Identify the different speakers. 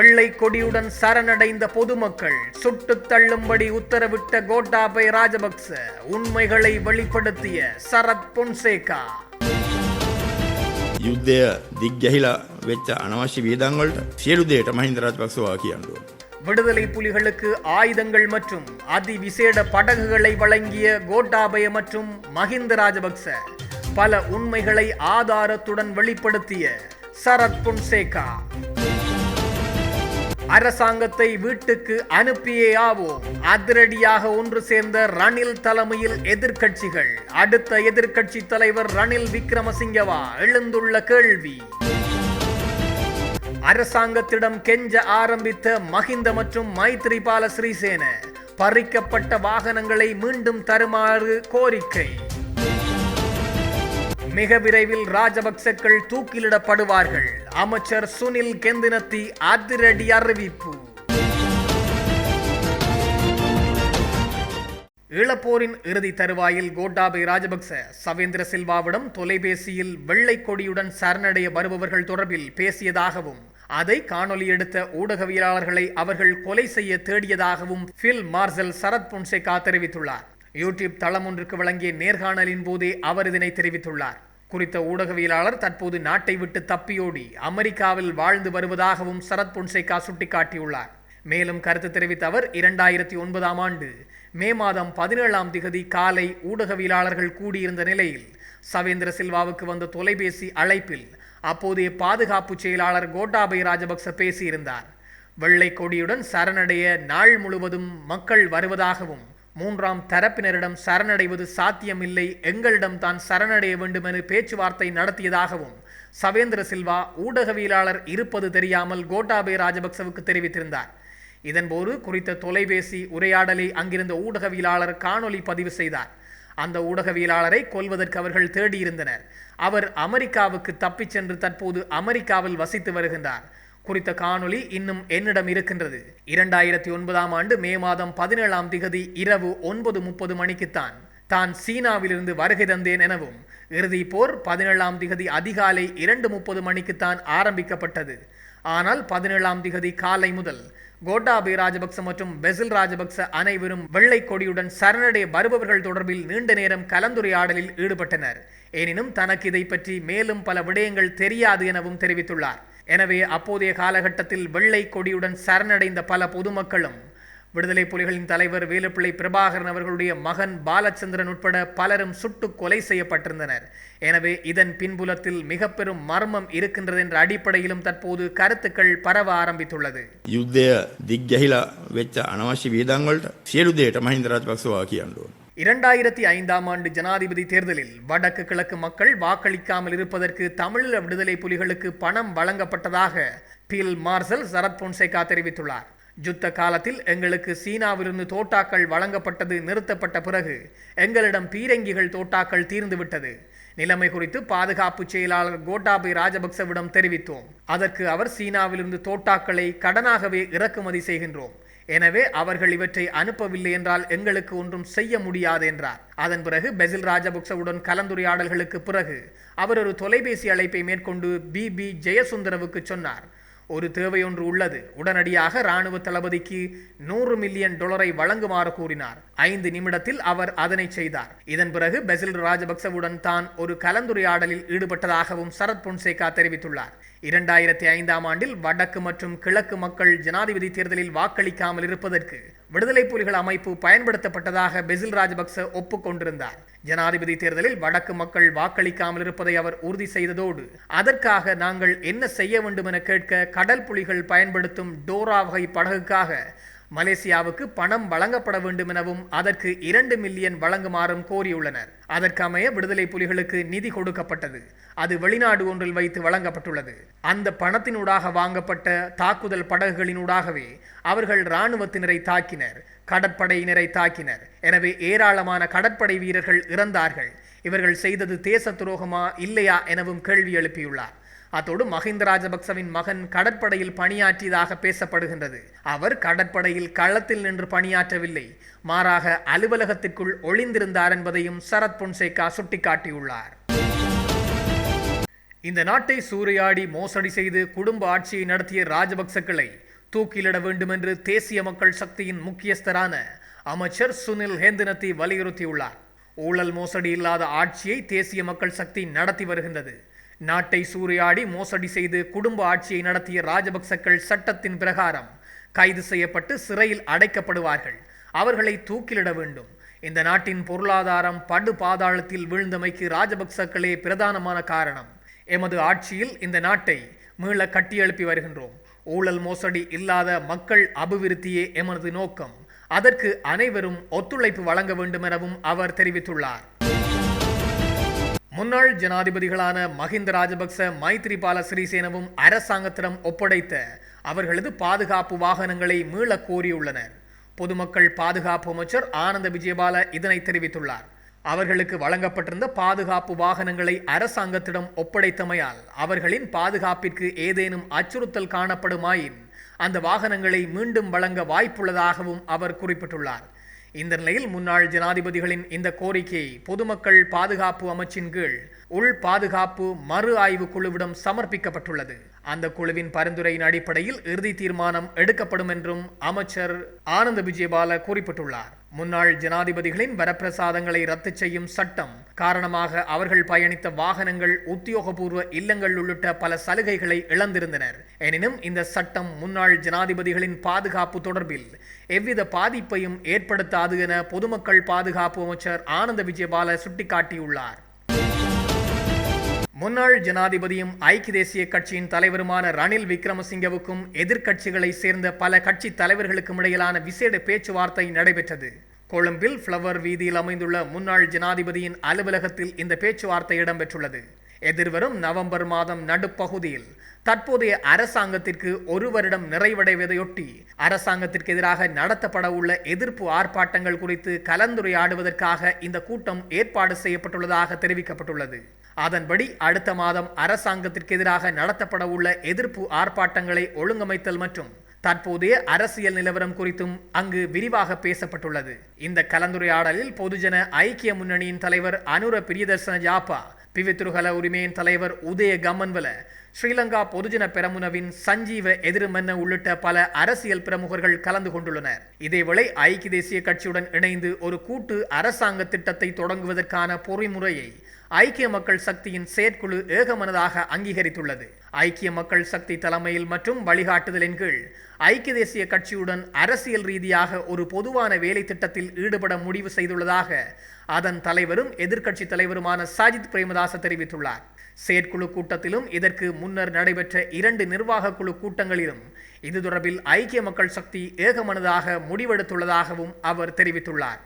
Speaker 1: வெள்ளை கொடியுடன் சரணடைந்த பொதுமக்கள் சுட்டுத் தள்ளும்படி உத்தரவிட்ட கோட்டாபய ராஜபக்ச உண்மைகளை வெளிப்படுத்திய சரத் பொன்சேகா
Speaker 2: යුද්ධය දිග්ගැහිලා වෙච්ච අනවශ්‍ය වියදංවලට සියලු දේට මහින්ද රාජපක්ෂවා කියන්නුව.
Speaker 1: விடுதலை புலிகளுக்கு ஆயுதங்கள் மற்றும் அதிவிசேட படகுகளை வழங்கிய கோட்டாபய மற்றும் மஹிந்த ராஜபக்ச பல உண்மைகளை ஆதாரத்துடன் வெளிப்படுத்திய சரத் பொன்சேகா அரசாங்கத்தை வீட்டுக்கு அனுப்பியே ஆவோம் அதிரடியாக ஒன்று சேர்ந்த ரணில் தலைமையில் எதிர்கட்சிகள் அடுத்த எதிர்கட்சி தலைவர் ரணில் விக்ரமசிங்கவா? எழுந்துள்ள கேள்வி. அரசாங்கத்திடம் கெஞ்ச ஆரம்பித்த மஹிந்த மற்றும் மைத்ரிபால ஸ்ரீசேன பறிக்கப்பட்ட வாகனங்களை மீண்டும் தருமாறு கோரிக்கை. மிக விரைவில் ராஜபக்சக்கள் தூக்கிலிடப்படுவார்கள். அமைச்சர் சுனில் கெந்தினத்தி அதிரடி அறிவிப்பு. ஈழப்போரின் இறுதி தருவாயில் கோட்டாபை ராஜபக்ச சவேந்திர சில்வாவிடம் தொலைபேசியில் வெள்ளை கொடியுடன் சரணடைய வருபவர்கள் தொடர்பில் பேசியதாகவும் அதை காணொலி எடுத்த ஊடகவியலாளர்களை அவர்கள் கொலை செய்ய தேடியதாகவும் பில் மார்சல் சரத் பொன்சேகா தெரிவித்துள்ளார். யூடியூப் தளம் ஒன்றுக்கு வழங்கிய நேர்காணலின் போதே அவர் இதனை தெரிவித்துள்ளார். குறித்த ஊடகவியலாளர் தற்போது நாட்டை விட்டு தப்பியோடி அமெரிக்காவில் வாழ்ந்து வருவதாகவும் சரத் பொன்சேகா சுட்டிக்காட்டியுள்ளார். மேலும் கருத்து தெரிவித்த அவர் இரண்டாயிரத்தி ஒன்பதாம் ஆண்டு மே மாதம் பதினேழாம் திகதி காலை ஊடகவியலாளர்கள் கூடியிருந்த நிலையில் சவேந்திர சில்வாவுக்கு வந்த தொலைபேசி அழைப்பில் அப்போதைய பாதுகாப்பு செயலாளர் கோட்டாபய ராஜபக்ச பேசியிருந்தார். வெள்ளை கொடியுடன் சரணடைய நாள் முழுவதும் மக்கள் வருவதாகவும் மூன்றாம் தரப்பினரிடம் சரணடைவது சாத்தியமில்லை. எங்களிடம் தான் சரணடைய வேண்டும் என பேச்சுவார்த்தை நடத்தியதாகவும் சவேந்திர சில்வா ஊடகவியலாளர் இருப்பது தெரியாமல் கோட்டாபே ராஜபக்சவுக்கு தெரிவித்திருந்தார். இதன்போது குறித்த தொலைபேசி உரையாடலை அங்கிருந்த ஊடகவியலாளர் காணொலி பதிவு செய்தார். அந்த ஊடகவியலாளரை கொல்வதற்கு அவர்கள் தேடியிருந்தனர். அவர் அமெரிக்காவுக்கு தப்பிச் சென்று தற்போது அமெரிக்காவில் வசித்து வருகின்றார். குறித்த காணொளி இன்னும் என்னிடம் இருக்கின்றது. இரண்டாயிரத்தி ஒன்பதாம் ஆண்டு மே மாதம் பதினேழாம் திகதி இரவு ஒன்பது முப்பது மணிக்குத்தான் தான் சீனாவிலிருந்து வருகை தந்தேன் எனவும் இறுதி போர் பதினேழாம் திகதி அதிகாலை இரண்டு முப்பது மணிக்குத்தான் ஆரம்பிக்கப்பட்டது. ஆனால் பதினேழாம் திகதி காலை முதல் கோட்டாபி ராஜபக்ச மற்றும் பெசில் ராஜபக்ச அனைவரும் வெள்ளை கொடியுடன் சரணடைய வருபவர்கள் தொடர்பில் நீண்ட நேரம் கலந்துரையாடலில் ஈடுபட்டனர். எனினும் தனக்கு இதை பற்றி மேலும் பல விடயங்கள் தெரியாது எனவும் தெரிவித்துள்ளார். எனவே அப்போதைய காலகட்டத்தில் வெள்ளை கொடியுடன் சரணடைந்த பல பொதுமக்களும் விடுதலை புலிகளின் தலைவர் வேலுப்பிள்ளை பிரபாகரன் அவர்களுடைய மகன் பாலச்சந்திரன் உட்பட பலரும் சுட்டு கொலை செய்யப்பட்டிருந்தனர் எனவே இதன் பின்புலத்தில் மிக பெரும் மர்மம் இருக்கின்றது என்ற அடிப்படையிலும் தற்போது கருத்துக்கள் பரவ ஆரம்பித்துள்ளது
Speaker 2: යුද්ධය දිග්ගැහිලා වෙච්ච අනවශ්‍ය වියදංවලට සියලු දේට මහින්ද රාජපක්ෂවා කියන්නුව.
Speaker 1: இரண்டாயிரத்தி ஐந்தாம் ஆண்டு ஜனாதிபதி தேர்தலில் வடக்கு கிழக்கு மக்கள் வாக்களிக்காமல் இருப்பதற்கு தமிழீழ விடுதலை புலிகளுக்கு பணம் வழங்கப்பட்டதாக பில் மார்சல் சரத் பொன்சேகா தெரிவித்துள்ளார். யுத்த காலத்தில் எங்களுக்கு சீனாவிலிருந்து தோட்டாக்கள் வழங்கப்பட்டது நிறுத்தப்பட்ட பிறகு எங்களிடம் பீரங்கிகள் தோட்டாக்கள் தீர்ந்துவிட்டது நிலைமை குறித்து பாதுகாப்பு செயலாளர் கோட்டாபை ராஜபக்சவிடம் தெரிவித்தோம். அதற்கு அவர் சீனாவிலிருந்து தோட்டாக்களை கடனாகவே இறக்குமதி செய்கின்றோம். எனவே அவர்கள் இவற்றை அனுப்பவில்லை என்றால் எங்களுக்கு ஒன்றும் செய்ய முடியாது என்றார். அதன் பிறகு பெசில் ராஜபக்சவுடன் கலந்துரையாடல்களுக்கு பிறகு அவர் ஒரு தொலைபேசி அழைப்பை மேற்கொண்டு பி. பி. ஜெயசுந்தரவுக்கு சொன்னார். ஒரு தேவையொன்று உள்ளது. உடனடியாக ராணுவ தளபதிக்கு நூறு மில்லியன் டாலரை வழங்குமாறு கூறினார். ஐந்து நிமிடத்தில் அவர் அதனை செய்தார். இதன் பிறகு பெசில் ராஜபக்சவுடன் தான் ஒரு கலந்துரையாடலில் ஈடுபட்டதாகவும் சரத் பொன்சேகா தெரிவித்துள்ளார். இரண்டாயிரத்தி ஐந்தாம் ஆண்டில் வடக்கு மற்றும் கிழக்கு மக்கள் ஜனாதிபதி தேர்தலில் வாக்களிக்காமல் இருப்பதற்கு விடுதலை புலிகள் அமைப்பு பயன்படுத்தப்பட்டதாக பெசில் ராஜபக்ச ஒப்புக்கொண்டிருந்தார். ஜனாதிபதி தேர்தலில் வடக்கு மக்கள் வாக்களிக்காமல் இருப்பதை அவர் உறுதி செய்ததோடு அதற்காக நாங்கள் என்ன செய்ய வேண்டும் என கேட்க கடல் புலிகள் பயன்படுத்தும் டோரா வகை படகுக்காக மலேசியாவுக்கு பணம் வழங்கப்பட வேண்டும் எனவும் அதற்கு இரண்டு மில்லியன் வழங்குமாறும் கோரியுள்ளனர். அதற்கமைய விடுதலை புலிகளுக்கு நிதி கொடுக்கப்பட்டது. அது வெளிநாடு ஒன்றில் வைத்து வழங்கப்பட்டுள்ளது. அந்த பணத்தினூடாக வாங்கப்பட்ட தாக்குதல் படகுகளினூடாகவே அவர்கள் இராணுவத்தினரை தாக்கினர் கடற்படையினரை தாக்கினர். எனவே ஏராளமான கடற்படை வீரர்கள் இறந்தார்கள். இவர்கள் செய்தது தேச துரோகமா இல்லையா எனவும் கேள்வி எழுப்பியுள்ளார். அத்தோடு மஹிந்த ராஜபக்சவின் மகன் கடற்படையில் பணியாற்றியதாக பேசப்படுகின்றது. அவர் கடற்படையில் களத்தில் நின்று பணியாற்றவில்லை. மாறாக அலுவலகத்திற்குள் ஒளிந்திருந்தார் என்பதையும் சரத் பொன்சேகா சுட்டிக்காட்டியுள்ளார். இந்த நாட்டை சூறையாடி மோசடி செய்து குடும்ப ஆட்சியை நடத்திய ராஜபக்சக்களை தூக்கிலிட வேண்டுமென்று தேசிய மக்கள் சக்தியின் முக்கியஸ்தரான அமைச்சர் சுனில் ஹேந்தினத்தை வலியுறுத்தியுள்ளார். ஊழல் மோசடி இல்லாத ஆட்சியை தேசிய மக்கள் சக்தி நடத்தி வருகின்றது. நாட்டை சூறையாடி மோசடி செய்து குடும்ப ஆட்சியை நடத்திய ராஜபக்சக்கள் சட்டத்தின் பிரகாரம் கைது செய்யப்பட்டு சிறையில் அடைக்கப்படுவார்கள். அவர்களை தூக்கிலிட வேண்டும். இந்த நாட்டின் பொருளாதாரம் படு பாதாளத்தில் வீழ்ந்தமைக்கு ராஜபக்சக்களே பிரதானமான காரணம். எமது ஆட்சியில் இந்த நாட்டை மீள கட்டியெழுப்பி வருகின்றோம். ஊழல் மோசடி இல்லாத மக்கள் அபிவிருத்தியே எமது நோக்கம். அதற்கு அனைவரும் ஒத்துழைப்பு வழங்க வேண்டும் எனவும் அவர் தெரிவித்துள்ளார். முன்னாள் ஜனாதிபதிகளான மஹிந்த ராஜபக்ச மைத்ரிபால சிறிசேனவும் அரசாங்கத்திடம் ஒப்படைத்த அவர்களது பாதுகாப்பு வாகனங்களை மீள கோரியுள்ளனர். பொதுமக்கள் பாதுகாப்பு அமைச்சர் ஆனந்த விஜயபால இதனை தெரிவித்துள்ளார். அவர்களுக்கு வழங்கப்பட்டிருந்த பாதுகாப்பு வாகனங்களை அரசாங்கத்திடம் ஒப்படைத்தமையால் அவர்களின் பாதுகாப்பிற்கு ஏதேனும் அச்சுறுத்தல் காணப்படுமாயின் அந்த வாகனங்களை மீண்டும் வழங்க வாய்ப்புள்ளதாகவும் அவர் குறிப்பிட்டுள்ளார். இந்த நிலையில் முன்னாள் ஜனாதிபதிகளின் இந்த கோரிக்கை பொதுமக்கள் பாதுகாப்பு அமைச்சின் கீழ் உள் பாதுகாப்பு மறு ஆய்வு குழுவிடம் சமர்ப்பிக்கப்பட்டுள்ளது. அந்த குழுவின் பரிந்துரையின் அடிப்படையில் இறுதி தீர்மானம் எடுக்கப்படும் என்றும் அமைச்சர் ஆனந்த விஜயபால குறிப்பிட்டுள்ளார். முன்னாள் ஜனாதிபதிகளின் வரப்பிரசாதங்களை ரத்து செய்யும் சட்டம் காரணமாக அவர்கள் பயணித்த வாகனங்கள் உத்தியோகபூர்வ இல்லங்கள் உள்ளிட்ட பல சலுகைகளை இழந்திருந்தனர். எனினும் இந்த சட்டம் முன்னாள் ஜனாதிபதிகளின் பாதுகாப்பு தொடர்பில் எவ்வித பாதிப்பையும் ஏற்படுத்தாது என பொதுமக்கள் பாதுகாப்பு அமைச்சர் ஆனந்த விஜயபால சுட்டிக்காட்டியுள்ளார். முன்னாள் ஜனாதிபதியும் ஐக்கிய தேசிய கட்சியின் தலைவருமான ரணில் விக்ரமசிங்கவுக்கும் எதிர்க்கட்சிகளை சேர்ந்த பல கட்சி தலைவர்களுக்கும் இடையிலான விசேட பேச்சுவார்த்தை நடைபெற்றது. கொழும்பில் ஃப்ளவர் வீதியில் அமைந்துள்ள முன்னாள் ஜனாதிபதியின் அலுவலகத்தில் இந்த பேச்சுவார்த்தை இடம்பெற்றுள்ளது. எதிர்வரும் நவம்பர் மாதம் நடுப்பகுதியில். தற்போதைய அரசாங்கத்திற்கு ஒரு வருடம் நிறைவடைவதையொட்டி அரசாங்கத்திற்கு எதிராக நடத்தப்பட உள்ள எதிர்ப்பு ஆர்ப்பாட்டங்கள் குறித்து கலந்துரையாடுவதற்காக இந்த கூட்டம் ஏற்பாடு செய்யப்பட்டுள்ளதாக தெரிவிக்கப்பட்டுள்ளது. அதன்படி அடுத்த மாதம் அரசாங்கத்திற்கு எதிராக நடத்தப்பட உள்ள எதிர்ப்பு ஆர்ப்பாட்டங்களை ஒழுங்கமைத்தல் மற்றும் தற்போதைய அரசியல் நிலவரம் குறித்தும் அங்கு விரிவாக பேசப்பட்டுள்ளது. இந்த கலந்துரையாடலில் பொதுஜன ஐக்கிய முன்னணியின் தலைவர் அனுர பிரியதர்சன ஜாப்பா பிவித்ருகல உரிமையின் தலைவர் உதய கம்மன்வல ஸ்ரீலங்கா பொதுஜன பெரமுனவின் சஞ்சீவ எதிர்மன்ன உள்ளிட்ட பல அரசியல் பிரமுகர்கள் கலந்து கொண்டுள்ளனர். இதேவேளை ஐக்கிய தேசிய கட்சியுடன் இணைந்து ஒரு கூட்டு அரசாங்க திட்டத்தை தொடங்குவதற்கான பொறிமுறையை ஐக்கிய மக்கள் சக்தியின் செயற்குழு ஏகமனதாக அங்கீகரித்துள்ளது. ஐக்கிய மக்கள் சக்தி தலைமையில் மற்றும் வழிகாட்டுதலின் கீழ் ஐக்கிய தேசிய கட்சியுடன் அரசியல் ரீதியாக ஒரு பொதுவான வேலை திட்டத்தில் ஈடுபட முடிவு செய்துள்ளதாக அதன் தலைவரும் எதிர்க்கட்சி தலைவருமான சாஜித் பிரேமதாச தெரிவித்துள்ளார். செயற்குழு கூட்டத்திலும் இதற்கு முன்னர் நடைபெற்ற இரண்டு நிர்வாக குழு கூட்டங்களிலும் இது தொடர்பில் ஐக்கிய மக்கள் சக்தி ஏகமனதாக முடிவெடுத்துள்ளதாகவும் அவர் தெரிவித்துள்ளார்.